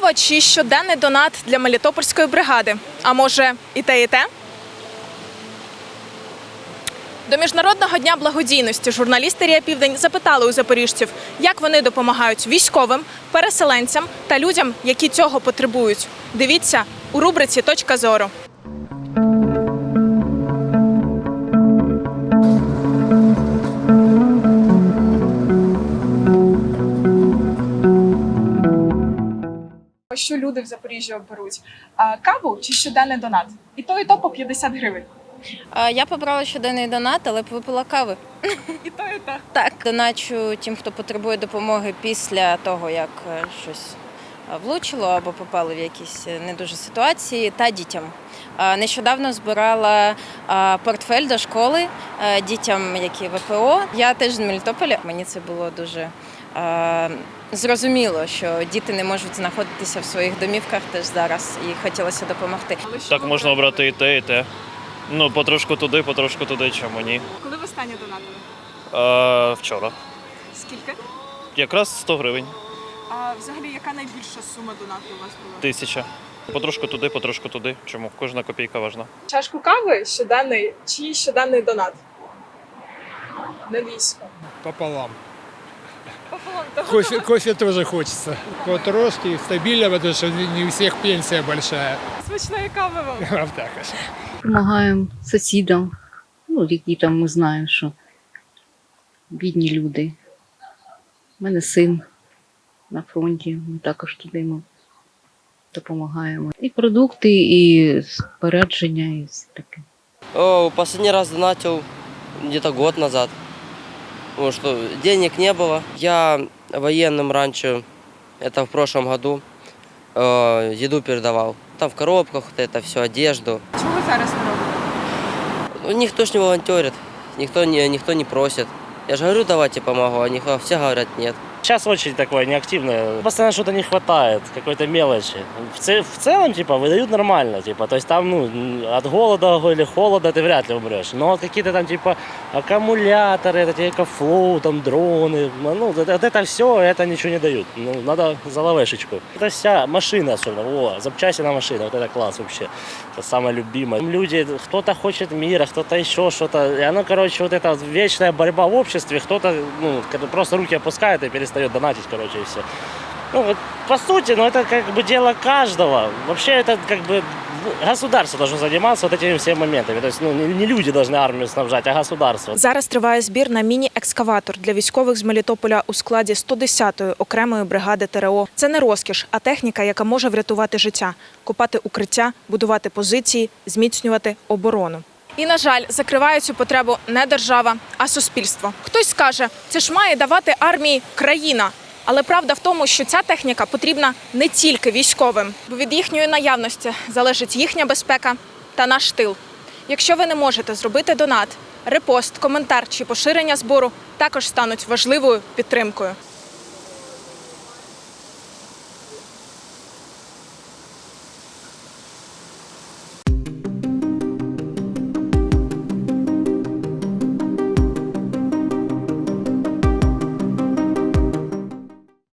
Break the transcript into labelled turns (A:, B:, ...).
A: Кава чи щоденний донат для Мелітопольської бригади? А може, і те, і те? До Міжнародного дня благодійності журналісти Рія Південь запитали у запоріжців, як вони допомагають військовим, переселенцям та людям, які цього потребують. Дивіться у рубриці Точка зору. Що люди в Запоріжжі оберуть? Каву чи щоденний донат? І то, і то по 50 гривень.
B: Я побрала щоденний донат, але випила кави.
A: І то, і то.
B: Так, доначу тим, хто потребує допомоги після того, як е, щось влучило або попали в якісь е, не дуже ситуації, та дітям. Нещодавно збирала портфель до школи е, дітям, які ВПО. Я теж з Мелітополя. Мені це було дуже е, зрозуміло, що діти не можуть знаходитися в своїх домівках теж зараз, і хотілося допомогти.
C: Так можна обрати і те, і те. Ну, потрошку туди, потрошку туди, чому ні.
A: Коли ви останнє донатили?
C: А, вчора.
A: Скільки?
C: Якраз 100 гривень,
A: А взагалі, яка найбільша сума донату у вас була?
C: тисяча. Потрошку туди, потрошку туди. Чому? Кожна копійка важна.
A: Чашку кави щоденний чи щоденний донат? На військо.
D: пополам.
A: Пополам того.
D: Кофе, кофе тоже хочется. Потрошки, стабильно, потому что не у всех пенсия большая.
A: Смачної кави вам.
D: Вот так вот.
E: Допомагаємо сусідам, ну, які там ми знаємо, що бідні люди. У мене син на фронті, ми також туди йому допомагаємо. І продукти, і спорядження, і все таке.
F: О, последний раз донатил где-то год назад. Потому что денег не было. Я военным раньше, это в прошлом году, э, еду передавал. Там в коробках вот это все, одежду.
A: Чого ви зараз не робите?
F: Ну, никто ж не волонтерит, никто не, никто не просит. Я же говорю, давайте помогу, а никто, все говорят нет.
G: Сейчас очень такое неактивное. Постоянно что-то не хватает, какой-то мелочи. В, це- в целом, типа, выдают нормально, типа, то есть там, ну, от голода или холода ты вряд ли умрешь. Но вот какие-то там, типа, аккумуляторы, это тебе флоу, там, дроны, ну, вот это, это все, это ничего не дают. Ну, надо за лавешечку. Это вся машина особенно, о, запчасти на машина, вот это класс вообще. Это самое любимое. Люди, кто-то хочет мира, кто-то еще что-то. И оно, короче, вот эта вечная борьба в обществе, кто-то, ну, просто руки опускает и перестает донатить, короче, и все. Ну, вот, по сути, ну, это как бы дело каждого. Вообще, это как бы государство должно заниматься вот этими всеми моментами. То есть, ну, не, не люди должны армию снабжать, а государство.
A: Зараз триває збір на міні-екскаватор для військових з Мелітополя у складі 110-ї окремої бригади ТРО. Це не розкіш, а техніка, яка може врятувати життя, копати укриття, будувати позиції, зміцнювати оборону. І, на жаль, закриває цю потребу не держава, а суспільство. Хтось скаже, це ж має давати армії країна. Але правда в тому, що ця техніка потрібна не тільки військовим, бо від їхньої наявності залежить їхня безпека та наш тил. Якщо ви не можете зробити донат, репост, коментар чи поширення збору також стануть важливою підтримкою.